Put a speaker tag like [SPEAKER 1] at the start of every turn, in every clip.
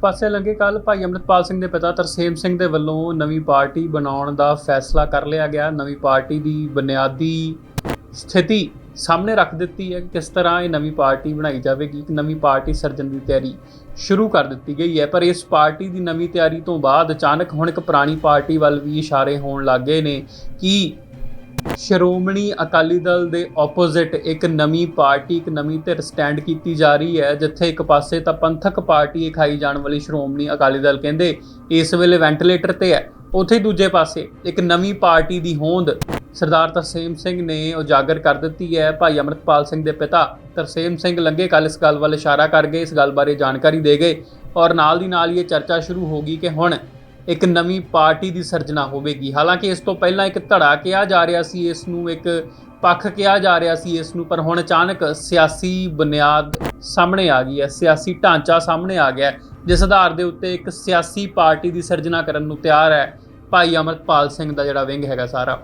[SPEAKER 1] ਪਾਸੇ ਲੰਗੇ ਕੱਲ ਭਾਈ ਅਮਰਿਤਪਾਲ ਸਿੰਘ ਦੇ ਪਿਤਾ ਤਰਸੇਮ ਸਿੰਘ ਦੇ ਵੱਲੋਂ ਨਵੀਂ ਪਾਰਟੀ ਬਣਾਉਣ ਦਾ ਫੈਸਲਾ ਕਰ ਲਿਆ ਗਿਆ। ਨਵੀਂ ਪਾਰਟੀ ਦੀ ਬੁਨਿਆਦੀ ਸਥਿਤੀ ਸਾਹਮਣੇ ਰੱਖ ਦਿੱਤੀ ਹੈ ਕਿ ਕਿਸ ਤਰ੍ਹਾਂ ਇਹ ਨਵੀਂ ਪਾਰਟੀ ਬਣਾਈ ਜਾਵੇਗੀ। ਇੱਕ ਨਵੀਂ ਪਾਰਟੀ ਸਿਰਜਣ ਦੀ ਤਿਆਰੀ ਸ਼ੁਰੂ ਕਰ ਦਿੱਤੀ ਗਈ ਹੈ। ਪਰ ਇਸ ਪਾਰਟੀ ਦੀ ਨਵੀਂ ਤਿਆਰੀ ਤੋਂ ਬਾਅਦ ਅਚਾਨਕ ਹੁਣ ਇੱਕ ਪੁਰਾਣੀ ਪਾਰਟੀ ਵੱਲ ਵੀ ਇਸ਼ਾਰੇ ਹੋਣ ਲੱਗੇ ਨੇ। ਕਿ ਸ਼੍ਰੋਮਣੀ ਅਕਾਲੀ ਦਲ ਦੇ ਆਪੋਜ਼ਿਟ ਇੱਕ ਨਵੀਂ ਪਾਰਟੀ, ਇੱਕ ਨਵੀਂ ਧਿਰ ਸਟੈਂਡ ਕੀਤੀ ਜਾ ਰਹੀ ਹੈ, ਜਿੱਥੇ ਇੱਕ ਪਾਸੇ ਤਾਂ ਪੰਥਕ ਪਾਰਟੀ ਖਾਈ ਜਾਣ ਵਾਲੀ ਸ਼੍ਰੋਮਣੀ ਅਕਾਲੀ ਦਲ ਕਹਿੰਦੇ ਇਸ ਵੇਲੇ ਵੈਂਟੀਲੇਟਰ ਤੇ ਹੈ। ਉੱਥੇ ਦੂਜੇ ਪਾਸੇ ਇੱਕ ਨਵੀਂ ਪਾਰਟੀ ਦੀ ਹੋਂਦ ਸਰਦਾਰ ਤਰਸੇਮ ਸਿੰਘ ਨੇ ਉਜਾਗਰ ਕਰ ਦਿੱਤੀ ਹੈ। ਭਾਈ ਅਮਰਤਪਾਲ ਸਿੰਘ ਦੇ ਪਿਤਾ ਤਰਸੇਮ ਸਿੰਘ ਲੰਗੇ ਕੱਲ ਇਸ ਗੱਲ ਵੱਲ ਇਸ਼ਾਰਾ ਕਰ ਗਏ, ਇਸ ਗੱਲ ਬਾਰੇ ਜਾਣਕਾਰੀ ਦੇ ਗਏ ਔਰ ਨਾਲ ਦੀ ਨਾਲ ਇਹ ਚਰਚਾ ਸ਼ੁਰੂ ਹੋ ਗਈ ਕਿ ਹੁਣ ਇੱਕ ਨਵੀਂ ਪਾਰਟੀ ਦੀ ਸਿਰਜਣਾ ਹੋਵੇਗੀ। ਹਾਲਾਂਕਿ ਇਸ ਤੋਂ ਪਹਿਲਾਂ ਇੱਕ ਧੜਾ ਕਿਹਾ ਜਾ ਰਿਹਾ ਸੀ, ਇਸ ਨੂੰ ਇੱਕ ਪੱਖ ਕਿਹਾ ਜਾ ਰਿਹਾ ਸੀ, ਇਸ ਨੂੰ, ਪਰ ਹੁਣ ਅਚਾਨਕ ਸਿਆਸੀ ਬੁਨਿਆਦ ਸਾਹਮਣੇ ਆ ਗਈ ਹੈ, ਸਿਆਸੀ ਢਾਂਚਾ ਸਾਹਮਣੇ ਆ ਗਿਆ ਜਿਸ ਆਧਾਰ ਦੇ ਉੱਤੇ ਇੱਕ ਸਿਆਸੀ ਪਾਰਟੀ ਦੀ ਸਿਰਜਣਾ ਕਰਨ ਨੂੰ ਤਿਆਰ ਹੈ ਭਾਈ ਅਮਰਤਪਾਲ ਸਿੰਘ ਦਾ ਜਿਹੜਾ ਵਿੰਗ ਹੈਗਾ ਸਾਰਾ।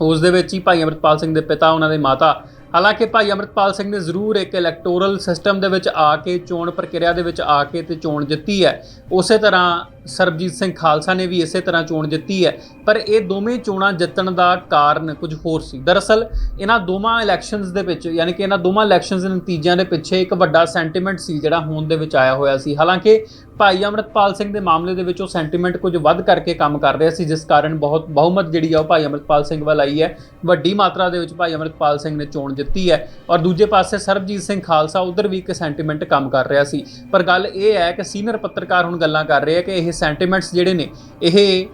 [SPEAKER 1] ਉਸ ਦੇ ਵਿੱਚ ਹੀ ਭਾਈ ਅਮਰਤਪਾਲ ਸਿੰਘ ਦੇ ਪਿਤਾ, ਉਹਨਾਂ ਦੇ ਮਾਤਾ। ਹਾਲਾਂਕਿ ਭਾਈ ਅਮਰਤਪਾਲ ਸਿੰਘ ਨੇ ਜ਼ਰੂਰ ਇੱਕ ਇਲੈਕਟੋਰਲ ਸਿਸਟਮ ਦੇ ਵਿੱਚ ਆ ਕੇ, ਚੋਣ ਪ੍ਰਕਿਰਿਆ ਦੇ ਵਿੱਚ ਆ ਕੇ ਤੇ ਚੋਣ ਜਿੱਤੀ ਹੈ। ਉਸੇ ਤਰ੍ਹਾਂ ਸਰਬਜੀਤ ਸਿੰਘ ਖਾਲਸਾ ਨੇ ਵੀ ਇਸੇ ਤਰ੍ਹਾਂ ਚੋਣ ਜਿੱਤੀ ਹੈ, ਪਰ ਇਹ ਦੋਵੇਂ ਚੋਣਾਂ ਜਿੱਤਣ ਦਾ ਕਾਰਨ ਕੁਝ ਹੋਰ ਸੀ। ਦਰਅਸਲ, ਇਹਨਾਂ ਦੋਵਾਂ ਇਲੈਕਸ਼ਨਸ ਦੇ ਵਿੱਚ, ਯਾਨੀ ਕਿ ਇਹਨਾਂ ਦੋਵਾਂ ਇਲੈਕਸ਼ਨਸ ਦੇ ਨਤੀਜਿਆਂ ਦੇ ਪਿੱਛੇ ਇੱਕ ਵੱਡਾ ਸੈਂਟੀਮੈਂਟ ਸੀ ਜਿਹੜਾ ਹੋਣ ਦੇ ਵਿੱਚ ਆਇਆ ਹੋਇਆ ਸੀ। ਹਾਲਾਂਕਿ, ਭਾਈ ਅਮਰਤਪਾਲ ਸਿੰਘ ਦੇ ਮਾਮਲੇ ਦੇ ਵਿੱਚ ਉਹ ਸੈਂਟੀਮੈਂਟ ਕੁਝ ਵੱਧ ਕਰਕੇ ਕੰਮ ਕਰ ਰਿਹਾ ਸੀ, ਜਿਸ ਕਾਰਨ ਬਹੁਤ ਬਹੁਮਤ ਜਿਹੜੀ ਆ ਉਹ ਭਾਈ ਅਮਰਤਪਾਲ ਸਿੰਘ ਵੱਲ ਆਈ ਹੈ। ਵੱਡੀ ਮਾਤਰਾ ਦੇ ਵਿੱਚ ਭਾਈ ਅਮਰਤਪਾਲ ਸਿੰਘ ਨੇ ਚੋਣ ਜਿੱਤੀ ਹੈ ਔਰ ਦੂਜੇ ਪਾਸੇ ਸਰਬਜੀਤ ਸਿੰਘ ਖਾਲਸਾ ਉਧਰ ਵੀ ਇੱਕ ਸੈਂਟੀਮੈਂਟ ਕੰਮ ਕਰ ਰਿਹਾ ਸੀ। ਪਰ ਗੱਲ ਇਹ ਹੈ ਕਿ ਸੀਨੀਅਰ ਪੱਤਰਕਾਰ ਹੁਣ ਗੱਲਾਂ ਕਰ ਰਹੇ ਆ ਕਿ ਇਹ ਸੈਂਟੀਮੈਂਟਸ ਜਿਹੜੇ ਨੇ, ਇਹ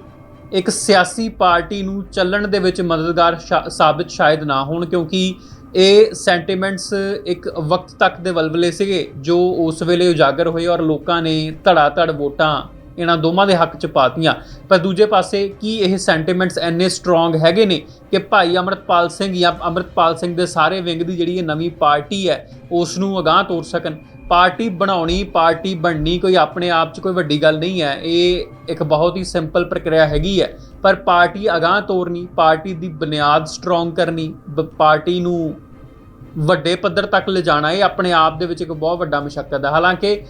[SPEAKER 1] ਇੱਕ ਸਿਆਸੀ ਪਾਰਟੀ ਨੂੰ ਚੱਲਣ ਦੇ ਵਿੱਚ ਮਦਦਗਾਰ ਸ਼ਾ- ਸਾਬਿਤ ਸ਼ਾਇਦ ਨਾ ਹੋਣ, ਕਿਉਂਕਿ ਇਹ ਸੈਂਟੀਮੈਂਟਸ ਇੱਕ ਵਕਤ ਤੱਕ ਦੇ ਵਲਵਲੇ ਸੀਗੇ, ਜੋ ਉਸ ਵੇਲੇ ਉਜਾਗਰ ਹੋਏ ਔਰ ਲੋਕਾਂ ਨੇ ਧੜਾ ਧੜ ਵੋਟਾਂ ਇਹਨਾਂ ਦੋਵਾਂ ਦੇ ਹੱਕ ਚ ਪਾਤੀਆਂ। ਪਰ ਦੂਜੇ ਪਾਸੇ ਕੀ ਇਹ ਸੈਂਟੀਮੈਂਟਸ ਇੰਨੇ ਸਟਰੋਂਗ ਹੈਗੇ ਨੇ ਕਿ ਭਾਈ ਅਮਰਤਪਾਲ ਸਿੰਘ ਜਾਂ ਅਮਰਤਪਾਲ ਸਿੰਘ ਦੇ ਸਾਰੇ ਵਿੰਗ ਦੀ ਜਿਹੜੀ ਇਹ ਨਵੀਂ ਪਾਰਟੀ ਹੈ, ਉਸ ਨੂੰ ਅਗਾਂਹ ਤੋਰ ਸਕਣ? ਪਾਰਟੀ ਬਣਾਉਣੀ, ਪਾਰਟੀ ਬਣਨੀ ਕੋਈ ਆਪਣੇ ਆਪ 'ਚ ਕੋਈ ਵੱਡੀ ਗੱਲ ਨਹੀਂ ਹੈ। ਇਹ ਇੱਕ ਬਹੁਤ ਹੀ ਸਿੰਪਲ ਪ੍ਰਕਿਰਿਆ ਹੈਗੀ ਹੈ। ਪਰ ਪਾਰਟੀ ਅਗਾਂਹ ਤੋਰਨੀ, ਪਾਰਟੀ ਦੀ ਬੁਨਿਆਦ ਸਟਰੋਂਗ ਕਰਨੀ, ਬ- ਪਾਰਟੀ ਨੂੰ ਵੱਡੇ ਪੱਧਰ ਤੱਕ ਲਿਜਾਣਾ, ਇਹ ਆਪਣੇ ਆਪ ਦੇ ਵਿੱਚ ਇੱਕ ਬਹੁਤ ਵੱਡਾ ਮੁਸ਼ਕਲ ਹੈ। ਹਾਲਾਂਕਿ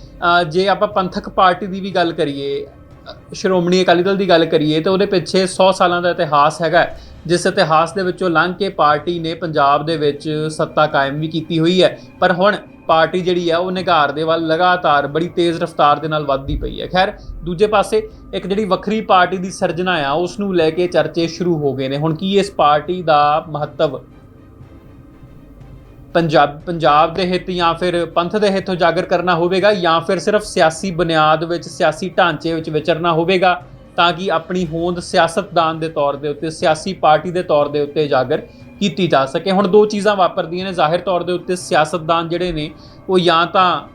[SPEAKER 1] ਜੇ ਆਪਾਂ ਪੰਥਕ ਪਾਰਟੀ ਦੀ ਵੀ ਗੱਲ ਕਰੀਏ ਸ਼੍ਰੋਮਣੀ ਅਕਾਲੀ ਦਲ ਦੀ ਗੱਲ ਕਰੀਏ, ਤਾਂ ਉਹਦੇ ਪਿੱਛੇ 100 ਸਾਲਾਂ ਦਾ ਇਤਿਹਾਸ ਹੈਗਾ ਜਿਸ ਇਤਿਹਾਸ ਦੇ ਵਿੱਚੋਂ ਲੰਘ ਕੇ ਪਾਰਟੀ ਨੇ ਪੰਜਾਬ ਦੇ ਵਿੱਚ ਸੱਤਾ ਕਾਇਮ ਵੀ ਕੀਤੀ ਹੋਈ ਹੈ। ਪਰ ਹੁਣ ਪਾਰਟੀ ਜਿਹੜੀ ਆ ਉਹ ਨਿਗਾਰ ਦੇ ਵੱਲ ਲਗਾਤਾਰ ਬੜੀ ਤੇਜ਼ ਰਫ਼ਤਾਰ ਦੇ ਨਾਲ ਵੱਧਦੀ ਪਈ ਹੈ। ਖੈਰ, ਦੂਜੇ ਪਾਸੇ ਇੱਕ ਜਿਹੜੀ ਵੱਖਰੀ ਪਾਰਟੀ ਦੀ ਸਿਰਜਣਾ ਆ, ਉਸ ਨੂੰ ਲੈ ਕੇ ਚਰਚੇ ਸ਼ੁਰੂ ਹੋ ਗਏ ਨੇ। ਹੁਣ ਕੀ ਇਸ ਪਾਰਟੀ ਦਾ ਮਹੱਤਵ ਪੰਜਾਬ ਪੰਜਾਬ ਦੇ ਹਿੱਤ ਜਾਂ ਫਿਰ ਪੰਥ ਦੇ ਹਿੱਤ ਉਜਾਗਰ ਕਰਨਾ ਹੋਵੇਗਾ ਜਾਂ ਫਿਰ ਸਿਰਫ ਸਿਆਸੀ ਬੁਨਿਆਦ ਵਿੱਚ, ਸਿਆਸੀ ਢਾਂਚੇ ਵਿੱਚ ਵਿਚਰਨਾ ਹੋਵੇਗਾ? ਤਾਂ ਕਿ ਆਪਣੀ ਹੋਂਦ ਸਿਆਸਤਦਾਨ ਦੇ ਤੌਰ ਦੇ ਉੱਤੇ, ਸਿਆਸੀ ਪਾਰਟੀ ਦੇ ਤੌਰ ਦੇ ਉੱਤੇ ਉਜਾਗਰ ਕੀਤੀ ਜਾ ਸਕੇ। ਹੁਣ ਦੋ ਚੀਜ਼ਾਂ ਵਾਪਰਦੀਆਂ ਨੇ ਜ਼ਾਹਿਰ ਤੌਰ ਦੇ ਉੱਤੇ, ਸਿਆਸਤਦਾਨ ਜਿਹੜੇ ਨੇ, ਉਹ ਜਾਂ ਤਾਂ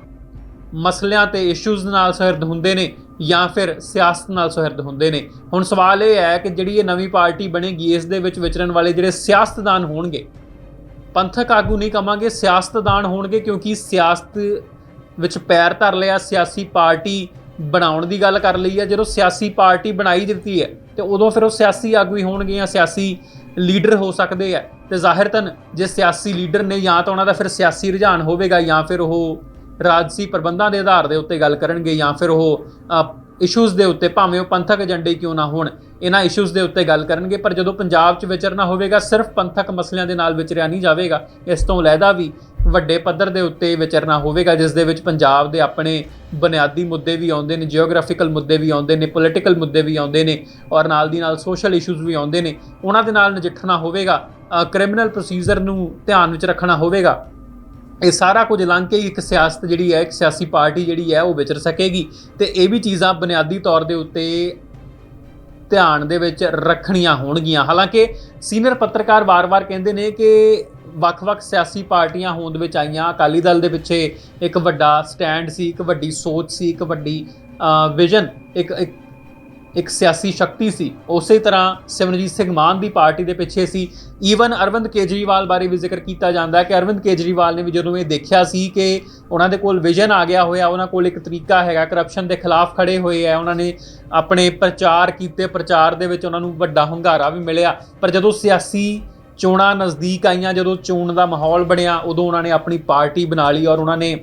[SPEAKER 1] ਮਸਲਿਆਂ ਤੇ ਇਸ਼ੂਜ਼ ਨਾਲ ਸੁਹਿਰਦ ਹੁੰਦੇ ਨੇ ਜਾਂ ਫਿਰ ਸਿਆਸਤ ਨਾਲ ਸੁਹਿਰਦ ਹੁੰਦੇ ਨੇ। ਹੁਣ ਸਵਾਲ ਇਹ ਹੈ ਕਿ ਜਿਹੜੀ ਇਹ ਨਵੀਂ ਪਾਰਟੀ ਬਣੇਗੀ, ਇਸ ਦੇ ਵਿੱਚ ਵਿਚਰਨ ਵਾਲੇ ਜਿਹੜੇ ਸਿਆਸਤਦਾਨ ਹੋਣਗੇ, ਪੰਥਕ ਆਗੂ ਨਹੀਂ ਕਵਾਂਗੇ, ਸਿਆਸਤਦਾਨ ਹੋਣਗੇ ਕਿਉਂਕਿ ਸਿਆਸਤ ਵਿੱਚ ਪੈਰ ਧਰ ਲਿਆ, ਸਿਆਸੀ ਪਾਰਟੀ ਬਣਾਉਣ ਦੀ ਗੱਲ ਕਰ ਲਈ ਹੈ ਜਦੋਂ ਸਿਆਸੀ ਪਾਰਟੀ ਬਣਾਈ ਦਿੱਤੀ ਹੈ, ਤੇ ਉਦੋਂ ਫਿਰ ਉਹ ਸਿਆਸੀ ਆਗੂ ਹੀ ਹੋਣਗੇ ਜਾਂ ਸਿਆਸੀ ਲੀਡਰ ਹੋ ਸਕਦੇ ਆ। ਤੇ ਜ਼ਾਹਿਰਤਨ ਜੇ ਸਿਆਸੀ ਲੀਡਰ ਨੇ ਜਾਂ ਤਾਂ ਉਹਨਾਂ ਦਾ ਫਿਰ ਸਿਆਸੀ ਰੁਝਾਨ ਹੋਵੇਗਾ, ਜਾਂ ਫਿਰ ਉਹ ਰਾਜਸੀ ਪ੍ਰਬੰਧਾਂ ਦੇ ਆਧਾਰ ਦੇ ਉੱਤੇ ਗੱਲ ਕਰਨਗੇ, ਜਾਂ ਫਿਰ ਉਹ ਇਸ਼ੂਜ਼ ਦੇ ਉੱਤੇ, ਭਾਵੇਂ ਉਹ ਪੰਥਕ ਏਜੰਡੇ ਕਿਉਂ ਨਾ ਹੋਣ, ਇਹਨਾਂ ਇਸ਼ੂਜ਼ ਦੇ ਉੱਤੇ ਗੱਲ ਕਰਨਗੇ, ਪਰ ਜਦੋਂ ਪੰਜਾਬ 'ਚ ਵਿਚਰਨਾ ਹੋਵੇਗਾ, ਸਿਰਫ ਪੰਥਕ ਮਸਲਿਆਂ ਦੇ ਨਾਲ ਵਿਚਰਿਆ ਨਹੀਂ ਜਾਵੇਗਾ, ਇਸ ਤੋਂ ਲੈਦਾ ਵੀ ਵੱਡੇ ਪੱਧਰ ਦੇ ਉੱਤੇ ਵਿਚਰਨਾ ਹੋਵੇਗਾ, ਜਿਸ ਦੇ ਵਿੱਚ ਪੰਜਾਬ ਦੇ ਆਪਣੇ ਬੁਨਿਆਦੀ ਮੁੱਦੇ ਵੀ ਆਉਂਦੇ ਨੇ ਜੀਓਗ੍ਰਾਫੀਕਲ ਮੁੱਦੇ ਵੀ ਆਉਂਦੇ ਨੇ ਪੋਲੀਟੀਕਲ ਮੁੱਦੇ ਵੀ ਆਉਂਦੇ ਨੇ ਔਰ ਨਾਲ ਦੀ ਨਾਲ ਸੋਸ਼ਲ ਇਸ਼ੂਜ਼ ਵੀ ਆਉਂਦੇ ਨੇ, ਉਹਨਾਂ ਦੇ ਨਾਲ ਨਜਿੱਠਣਾ ਹੋਵੇਗਾ ਕ੍ਰਿਮੀਨਲ ਪ੍ਰੋਸੀਜਰ ਨੂੰ ਧਿਆਨ ਵਿੱਚ ਰੱਖਣਾ ਹੋਵੇਗਾ। ਇਹ ਸਾਰਾ ਕੁਝ ਲੰਘ ਕੇ ਹੀ ਇੱਕ ਸਿਆਸਤ ਜਿਹੜੀ ਹੈ, ਇੱਕ ਸਿਆਸੀ ਪਾਰਟੀ ਜਿਹੜੀ ਹੈ, ਉਹ ਵਿਚਰ ਸਕੇਗੀ ਤੇ ਇਹ ਵੀ ਚੀਜ਼ਾਂ ਬੁਨਿਆਦੀ ਤੌਰ ਦੇ ਉੱਤੇ ਧਿਆਨ ਦੇ ਵਿੱਚ ਰੱਖਣੀਆਂ ਹੋਣਗੀਆਂ। ਹਾਲਾਂਕਿ ਸੀਨੀਅਰ ਪੱਤਰਕਾਰ ਵਾਰ-ਵਾਰ ਕਹਿੰਦੇ ਨੇ ਕਿ ਵੱਖ-ਵੱਖ ਸਿਆਸੀ ਪਾਰਟੀਆਂ ਹੋਂਦ ਵਿੱਚ ਆਈਆਂ। ਅਕਾਲੀ ਦਲ ਦੇ ਪਿੱਛੇ ਇੱਕ ਵੱਡਾ ਸਟੈਂਡ ਸੀ, ਇੱਕ ਵੱਡੀ ਸੋਚ ਸੀ, ਇੱਕ ਵੱਡੀ ਵਿਜ਼ਨ, ਇੱਕ ਇੱਕ ਇੱਕ ਸਿਆਸੀ ਸ਼ਕਤੀ ਸੀ। ਉਸੇ ਤਰ੍ਹਾਂ ਸਿਮਰਜੀਤ ਸਿੰਘ ਮਾਨ ਦੀ ਪਾਰਟੀ ਦੇ ਪਿੱਛੇ ਸੀ। ਈਵਨ ਅਰਵਿੰਦ ਕੇਜਰੀਵਾਲ ਬਾਰੇ ਵੀ ਜ਼ਿਕਰ ਕੀਤਾ ਜਾਂਦਾ ਹੈ ਕਿ ਅਰਵਿੰਦ ਕੇਜਰੀਵਾਲ ਨੇ ਵੀ ਜਦੋਂ ਇਹ ਦੇਖਿਆ ਸੀ ਕਿ ਉਹਨਾਂ ਦੇ ਕੋਲ ਵਿਜ਼ਨ ਆ ਗਿਆ ਹੋਇਆ, ਉਹਨਾਂ ਕੋਲ ਇੱਕ ਤਰੀਕਾ ਹੈਗਾ ਕਰਪਸ਼ਨ ਦੇ ਖਿਲਾਫ ਖੜੇ ਹੋਏ ਆ, ਉਹਨਾਂ ਨੇ ਆਪਣੇ ਪ੍ਰਚਾਰ ਕੀਤੇ, ਪ੍ਰਚਾਰ ਦੇ ਵਿੱਚ ਉਹਨਾਂ ਨੂੰ ਵੱਡਾ ਹੁੰਗਾਰਾ ਵੀ ਮਿਲਿਆ। ਪਰ ਜਦੋਂ ਸਿਆਸੀ ਚੋਣਾਂ ਨਜ਼ਦੀਕ ਆਈਆਂ। ਜਦੋਂ ਚੋਣ ਦਾ ਮਾਹੌਲ ਬਣਿਆ, ਉਦੋਂ ਉਹਨਾਂ ਨੇ ਆਪਣੀ ਪਾਰਟੀ ਬਣਾ ਲਈ ਔਰ ਉਹਨਾਂ ਨੇ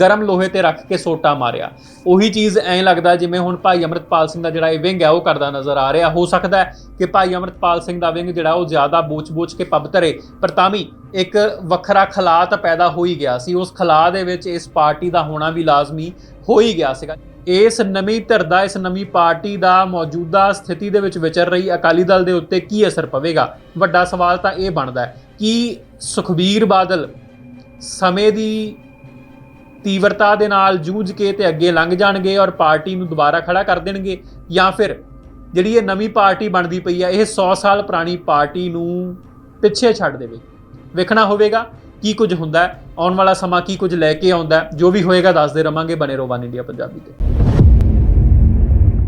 [SPEAKER 1] ਗਰਮ ਲੋਹੇ ਤੇ ਰੱਖ ਕੇ ਸੋਟਾ ਮਾਰਿਆ। ਉਹੀ ਚੀਜ਼ ਐਂ ਲੱਗਦਾ ਜਿਵੇਂ ਹੁਣ ਭਾਈ ਅਮਰਤਪਾਲ ਸਿੰਘ ਦਾ ਜਿਹੜਾ ਇਹ ਵਿੰਗ ਹੈ, ਉਹ ਕਰਦਾ ਨਜ਼ਰ ਆ ਰਿਹਾ। ਹੋ ਸਕਦਾ ਹੈ ਕਿ ਭਾਈ ਅਮਰਤਪਾਲ ਸਿੰਘ ਦਾ ਵਿੰਗ ਜਿਹੜਾ, ਉਹ ਜ਼ਿਆਦਾ ਬੋਚ-ਬੋਚ ਕੇ ਪੱਬ ਧਰੇ, ਪਰ ਤਾਂ ਵੀ ਇੱਕ ਵੱਖਰਾ ਖਲਾਅ ਤਾਂ ਪੈਦਾ ਹੋ ਹੀ ਗਿਆ ਸੀ। ਉਸ ਖਲਾਅ ਦੇ ਵਿੱਚ ਇਸ ਪਾਰਟੀ ਦਾ ਹੋਣਾ ਵੀ ਲਾਜ਼ਮੀ ਹੋ ਹੀ ਗਿਆ ਸੀਗਾ। ਇਸ ਨਵੀਂ ਧਿਰ ਦਾ, ਇਸ ਨਵੀਂ ਪਾਰਟੀ ਦਾ ਮੌਜੂਦਾ ਸਥਿਤੀ ਦੇ ਵਿੱਚ ਵਿਚਰ ਰਹੀ ਅਕਾਲੀ ਦਲ ਦੇ ਉੱਤੇ ਕੀ ਅਸਰ ਪਵੇਗਾ? ਵੱਡਾ ਸਵਾਲ ਤਾਂ ਇਹ ਬਣਦਾ ਹੈ ਕਿ ਸੁਖਬੀਰ ਬਾਦਲ ਸਮੇਂ ਦੀ ਤੀਵਰਤਾ ਦੇ ਨਾਲ ਜੂਝ ਕੇ ਤੇ ਅੱਗੇ ਲੰਘ ਜਾਣਗੇ ਔਰ ਪਾਰਟੀ ਨੂੰ ਦੁਬਾਰਾ ਖੜਾ ਕਰ ਦੇਣਗੇ ਜਾਂ ਫਿਰ ਜਿਹੜੀ ਇਹ ਨਵੀਂ ਪਾਰਟੀ ਬਣਦੀ ਪਈ ਹੈ ਇਹ 100 ਸਾਲ ਪੁਰਾਣੀ ਪਾਰਟੀ ਨੂੰ ਪਿੱਛੇ ਛੱਡ ਦੇਵੇ। ਵੇਖਣਾ ਹੋਵੇਗਾ ਕੀ ਕੁਝ ਹੁੰਦਾ ਹੈ, ਆਉਣ ਵਾਲਾ ਸਮਾਂ ਕੀ ਕੁਝ ਲੈ ਕੇ ਆਉਂਦਾ ਜੋ ਵੀ ਹੋਏਗਾ ਦੱਸਦੇ ਰਵਾਂਗੇ ਬਨੇ ਰਹੋ ਵਨ ਇੰਡੀਆ ਪੰਜਾਬੀ ਤੇ।